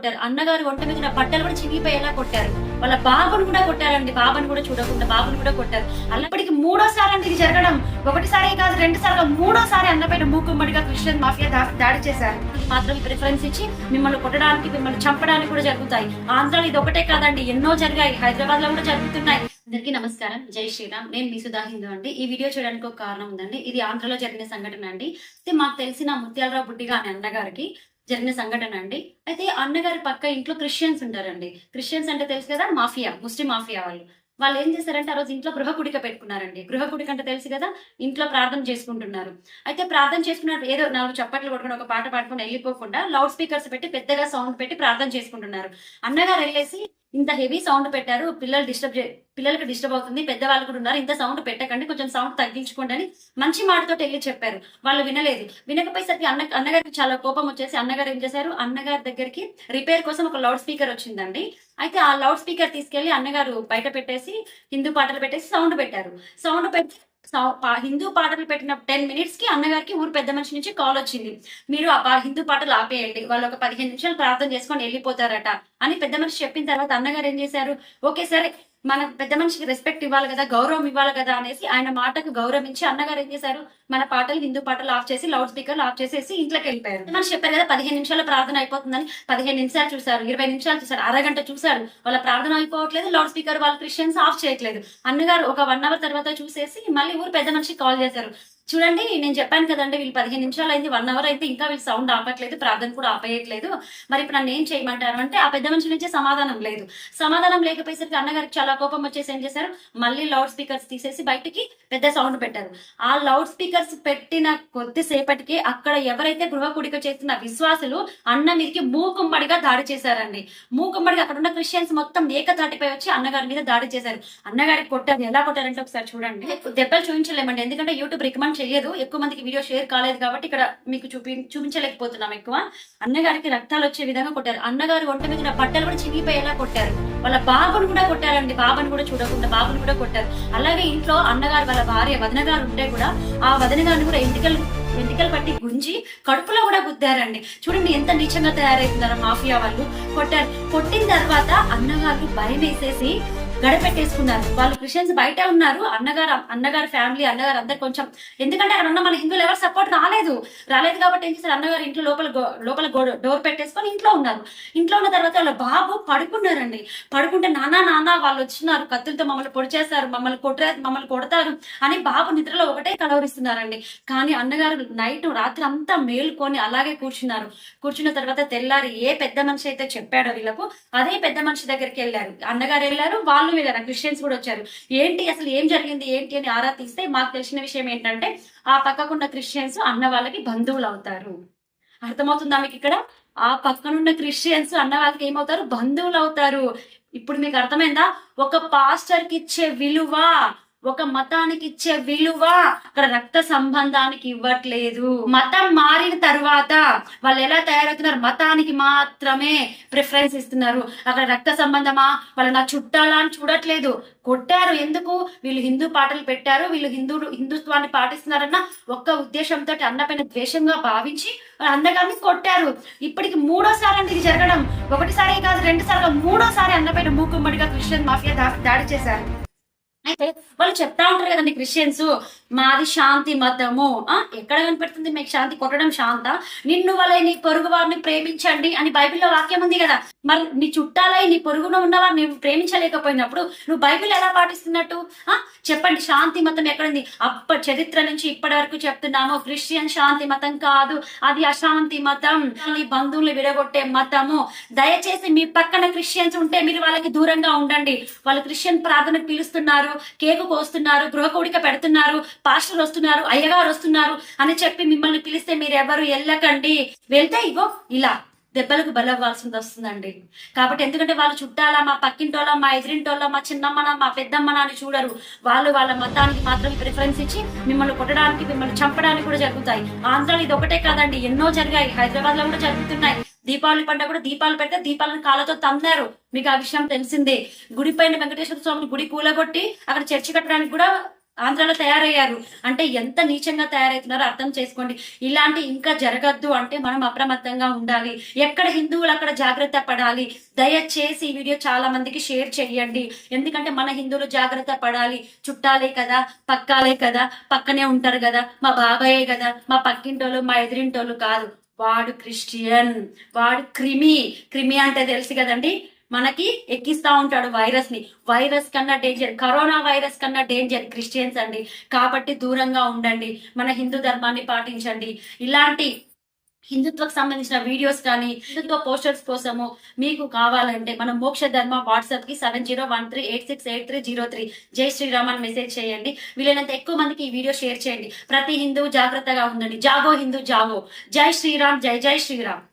కొట్టారు. అన్నగారు ఒంట మీద బట్టలు కూడా చినిగిపోయేలా కొట్టారు. వాళ్ళ బాబును కూడా కొట్టారండి. బాబుని కూడా చూడకుండా బాబుని కూడా కొట్టారు. అల్లప్పటికి మూడోసారి అండి ఇది జరగడం ఒకటిసారి కాదు రెండు సార్లు మూడోసారి అన్నపైన మూకుమ్మడిగా క్రిస్టియన్ మాఫియా దాడి చేశారు. మాత్రం ప్రిఫరెన్స్ ఇచ్చి మిమ్మల్ని కొట్టడానికి మిమ్మల్ని చంపడానికి కూడా జరుగుతాయి. ఆంధ్రాలో ఇది ఒకటే కాదండి ఎన్నో జరిగాయి. హైదరాబాద్లో కూడా జరుగుతున్నాయి. అందరికీ నమస్కారం. జై శ్రీరామ్. నేను మీ సుధా హిందూ అండి. ఈ వీడియో చేయడానికి ఒక కారణం ఉందండి. ఇది ఆంధ్రలో జరిగిన సంఘటన అండి. అయితే మాకు తెలిసిన ముత్యాలరావు బుడ్డిగా అనే అన్నగారికి జరిగిన సంఘటన అండి. అయితే అన్నగారి పక్క ఇంట్లో క్రిస్టియన్స్ ఉంటారండి. క్రిస్టియన్స్ అంటే తెలుసు కదా మాఫియా ముస్లిం మాఫియా వాళ్ళు. వాళ్ళు ఏం చేశారంటే ఆ రోజు ఇంట్లో గృహ కుడిక పెట్టుకున్నారండి. గృహ కుడిక అంటే తెలుసు కదా ఇంట్లో ప్రార్థన చేసుకుంటున్నారు. అయితే ప్రార్థన చేసుకున్నప్పుడు ఏదో నాలుగు చప్పట్లు కొట్టుకుని ఒక పాట పాడుకుని వెళ్ళిపోకుండా లౌడ్ స్పీకర్స్ పెట్టి పెద్దగా సౌండ్ పెట్టి ప్రార్థన చేసుకుంటున్నారు. అన్నగారు వెళ్ళేసి ఇంత హెవీ సౌండ్ పెట్టారు పిల్లలు డిస్టర్బ్ పిల్లలకు డిస్టర్బ్ అవుతుంది పెద్దవాళ్ళు కూడా ఉన్నారు ఇంత సౌండ్ పెట్టకండి కొంచెం సౌండ్ తగ్గించుకోండి అని మంచి మాటతో వెళ్ళి చెప్పారు. వాళ్ళు వినలేదు. వినకపోయేసరికి అన్న అన్నగారికి చాలా కోపం వచ్చేసి అన్నగారు ఏం చేశారు? అన్నగారి దగ్గరికి రిపేర్ కోసం ఒక లౌడ్ స్పీకర్ వచ్చిందండి. అయితే ఆ లౌడ్ స్పీకర్ తీసుకెళ్ళి అన్నగారు బయట పెట్టేసి హిందూ పాటలు పెట్టేసి సౌండ్ పెట్టారు. సౌండ్ పెట్టి హిందూ పాటలు పెట్టిన టెన్ మినిట్స్కి అన్నగారికి ఊరు పెద్ద మనిషి నుంచి కాల్ వచ్చింది. మీరు ఆ హిందూ పాటలు ఆపేయండి. వాళ్ళు ఒక పదిహేను నిమిషాలు ప్రార్థన చేసుకొని వెళ్ళిపోతారట. అని పెద్ద మనిషి చెప్పిన తర్వాత అన్నగారు ఏం చేశారు? ఓకే సరే మన పెద్ద మనిషికి రెస్పెక్ట్ ఇవ్వాలి కదా గౌరవం ఇవ్వాలి కదా అనేసి ఆయన మాటకు గౌరవించి అన్నగారు ఏం చేశారు? మన పాటలు హిందూ పాటలు ఆఫ్ చేసి లౌడ్ స్పీకర్లు ఆఫ్ చేసేసి ఇంట్లోకి వెళ్ళిపోయారు. మనిషి చెప్పారు కదా పదిహేను నిమిషాల ప్రార్థన అయిపోతుందని. పదిహేను నిమిషాలు చూసారు ఇరవై నిమిషాలు చూశారు అరగంట చూశారు. వాళ్ళ ప్రార్థన అయిపోవట్లేదు లౌడ్ స్పీకర్ వాళ్ళ క్రిస్టియన్స్ ఆఫ్ చేయట్లేదు. అన్నగారు ఒక వన్ అవర్ తర్వాత చూసేసి మళ్ళీ ఊరు పెద్ద మనిషికి కాల్ చేశారు. చూడండి నేను చెప్పాను కదండి వీళ్ళు పదిహేను నిమిషాలు అయింది వన్ అవర్ అయితే ఇంకా వీళ్ళు సౌండ్ ఆపట్లేదు ప్రార్థన కూడా ఆపేయట్లేదు. మరి ఇప్పుడు నన్ను ఏం చేయమంటారు అంటే ఆ పెద్ద మనిషి నుంచే సమాధానం లేదు. సమాధానం లేకపోయేసరికి అన్నగారికి చాలా కోపం వచ్చేసి ఏం చేశారు? మళ్ళీ లౌడ్ స్పీకర్స్ తీసేసి బయటికి పెద్ద సౌండ్ పెట్టారు. ఆ లౌడ్ స్పీకర్స్ పెట్టిన కొద్దిసేపటికి అక్కడ ఎవరైతే గృహ కుడిక చేస్తున్న విశ్వాసులు అన్న మీదకి మూకుమ్మడిగా దాడి చేశారండి. మూకుమ్మడిగా అక్కడ ఉన్న క్రిస్టియన్స్ మొత్తం ఏకతాటిపై వచ్చి అన్నగారి మీద దాడి చేశారు. అన్నగారికి కొట్టారు. ఎలా కొట్టారంటే ఒకసారి చూడండి. దెబ్బలు చూపించలేమండి. ఎందుకంటే యూట్యూబ్ రికమెండ్ చేయదు ఎక్కువ మందికి వీడియో షేర్ కాలేదు కాబట్టి ఇక్కడ మీకు చూపి చూపించలేకపోతున్నాం ఎక్కువ. అన్నగారికి రక్తాలు వచ్చే విధంగా కొట్టారు. అన్నగారు ఒంట మీద బట్టలు కూడా చినిగిపోయేలా కొట్టారు. వాళ్ళ బాబును కూడా కొట్టారండి. బాబును కూడా చూడకుండా బాబుని కూడా కొట్టారు. అలాగే ఇంట్లో అన్నగారు వాళ్ళ భార్య వదన గారు ఉంటే కూడా ఆ వదన గారిని కూడా ఎంటికలు వెంటికలు పట్టి గుంజి కడుపులో కూడా గుద్దారండి. చూడండి ఎంత నీచంగా తయారవుతున్నారో మాఫియా వాళ్ళు. కొట్టారు. కొట్టిన తర్వాత అన్నగారు భయం వేసేసి గడపెట్టేసుకున్నారు. వాళ్ళు క్రిస్టియన్స్ బయట ఉన్నారు. అన్నగారు అన్నగారు ఫ్యామిలీ అన్నగారు అందరు కొంచెం ఎందుకంటే అక్కడ ఉన్న మన హిందువులు ఎవరు సపోర్ట్ రాలేదు. రాలేదు కాబట్టి ఏం చేశారు? అన్నగారు ఇంట్లో లోపల లోపల డోర్ పెట్టేసుకొని ఇంట్లో ఉన్నారు. ఇంట్లో ఉన్న తర్వాత వాళ్ళ బాబు పడుకున్నారండి. పడుకుంటే నానా నానా వాళ్ళు వచ్చినారు. కత్తులతో మమ్మల్ని పొడి చేస్తారు మమ్మల్ని కొట్టే మమ్మల్ని కొడతారు అని బాబు నిద్రలో ఒకటే కలవరిస్తున్నారండి. కానీ అన్నగారు నైట్ రాత్రి అంతా మేలుకొని అలాగే కూర్చున్నారు. కూర్చున్న తర్వాత తెల్లారి ఏ పెద్ద మనిషి అయితే చెప్పాడో వీళ్ళకు అదే పెద్ద మనిషి దగ్గరికి వెళ్ళారు. అన్నగారు వెళ్ళారు. వాళ్ళు వెళ్ళారు క్రిస్టియన్స్ కూడా వచ్చారు. ఏంటి అసలు ఏం జరిగింది ఏంటి అని ఆరా తీస్తే మాకు తెలిసిన విషయం ఏంటంటే ఆ పక్కకున్న క్రిస్టియన్స్ అన్న వాళ్ళకి బంధువులు అవుతారు. అర్థమవుతుందా మీకు ఇక్కడ? ఆ పక్కనున్న క్రిస్టియన్స్ అన్న వాళ్ళకి ఏమవుతారు? బంధువులు అవుతారు. ఇప్పుడు మీకు అర్థమైందా? ఒక పాస్టర్కి ఇచ్చే విలువ ఒక మతానికి ఇచ్చే విలువ అక్కడ రక్త సంబంధానికి ఇవ్వట్లేదు. మతం మారిన తర్వాత వాళ్ళు ఎలా తయారవుతున్నారు? మతానికి మాత్రమే ప్రిఫరెన్స్ ఇస్తున్నారు. అక్కడ రక్త సంబంధమా? వాళ్ళు నా చుట్టాలా అని చూడట్లేదు. కొట్టారు. ఎందుకు? వీళ్ళు హిందూ పాటలు పెట్టారు. వీళ్ళు హిందూ హిందుత్వాన్ని పాటిస్తున్నారన్న ఒక్క ఉద్దేశంతో అన్నపైన ద్వేషంగా భావించి అందగాన్ని కొట్టారు. ఇప్పటికి మూడోసారి అంటే ఇది జరగడం ఒకటిసారి కాదు రెండు సార్లు మూడోసారి అన్నపైన మూకుమ్మడిగా క్రిస్టియన్ మాఫియా దాడి చేశారు. అయితే వాళ్ళు చెప్తా ఉంటారు కదండి క్రిస్టియన్స్. మాది శాంతి మతము. ఆ ఎక్కడ కనిపెడుతుంది మీకు శాంతి? కొట్టడం శాంత? నిన్ను వలై నీ పొరుగు వారిని ప్రేమించండి అని బైబిల్లో వాక్యం ఉంది కదా. మరి నీ చుట్టాలై నీ పొరుగున ఉన్న వారిని ప్రేమించలేకపోయినప్పుడు నువ్వు బైబిల్ ఎలా పాటిస్తున్నట్టు? ఆ చెప్పండి శాంతి మతం ఎక్కడుంది? అప్ప చరిత్ర నుంచి ఇప్పటి వరకు చెప్తున్నాము క్రిస్టియన్ శాంతి మతం కాదు అది అశాంతి మతం. నీ బంధువులు విడగొట్టే మతము. దయచేసి మీ పక్కన క్రిస్టియన్స్ ఉంటే మీరు వాళ్ళకి దూరంగా ఉండండి. వాళ్ళు క్రిస్టియన్ ప్రార్థనకు పిలుస్తున్నారు కేకు కోస్తున్నారు గృహ కోడిక పెడుతున్నారు పాస్టర్ వస్తున్నారు అయ్యగారు వస్తున్నారు అని చెప్పి మిమ్మల్ని పిలిస్తే మీరు ఎవరు వెళ్ళకండి. వెళ్తే ఇగో ఇలా దెబ్బలకు బలవ్వాల్సింది వస్తుందండి. కాబట్టి ఎందుకంటే వాళ్ళు చుట్టాలా మా పక్కింటోళ్ళ మా ఎదిరింటోళ్ళ మా చిన్నమ్మన మా పెద్దమ్మన అని చూడరు. వాళ్ళు వాళ్ళ మతానికి మాత్రం ప్రిఫరెన్స్ ఇచ్చి మిమ్మల్ని కొట్టడానికి మిమ్మల్ని చంపడానికి కూడా జరుగుతాయి. ఆంధ్రాలో ఇది ఒకటే కాదండి ఎన్నో జరిగాయి. హైదరాబాద్లో కూడా జరుగుతున్నాయి. దీపావళి పండుగ కూడా దీపాలు పెడితే దీపాలను కాళ్ళతో తన్నారు. మీకు ఆ విషయం తెలిసిందే. గుడి పైన వెంకటేశ్వర స్వామిని గుడి కూలగొట్టి అక్కడ చర్చి కట్టడానికి కూడా ఆంధ్రాలో తయారయ్యారు. అంటే ఎంత నీచంగా తయారవుతున్నారో అర్థం చేసుకోండి. ఇలాంటి ఇంకా జరగద్దు అంటే మనం అప్రమత్తంగా ఉండాలి. ఎక్కడ హిందువులు అక్కడ జాగ్రత్త పడాలి? దయచేసి ఈ వీడియో చాలా మందికి షేర్ చేయండి. ఎందుకంటే మన హిందువులు జాగ్రత్త పడాలి. చుట్టాలే కదా పక్కాలే కదా పక్కనే ఉంటారు కదా. మా బాబాయే కదా మా పక్కింటోళ్ళు మా ఎదిరింటోళ్ళు కాదు. వాడు క్రిస్టియన్ వాడు క్రిమి. క్రిమి అంటే తెలుసు కదండి? మనకి ఎక్కిస్తా ఉంటాడు వైరస్ని వైరస్ కన్నా డేంజర్ కరోనా వైరస్ కన్నా డేంజర్ క్రిస్టియన్స్ అండి. కాబట్టి దూరంగా ఉండండి. మన హిందూ ధర్మాన్ని పాటించండి. ఇలాంటి హిందుత్వకు సంబంధించిన వీడియోస్ కానీ హిందుత్వ పోస్టర్స్ కోసము మీకు కావాలంటే మన మోక్ష ధర్మ వాట్సాప్కి seven zero one three eight six eight three zero three జై శ్రీరామ్ అని మెసేజ్ చేయండి. వీలైనంత ఎక్కువ మందికి ఈ వీడియో షేర్ చేయండి. ప్రతి హిందూ జాగ్రత్తగా ఉండండి. జాగో హిందూ జాగో జై శ్రీరామ్ జై జై శ్రీరామ్.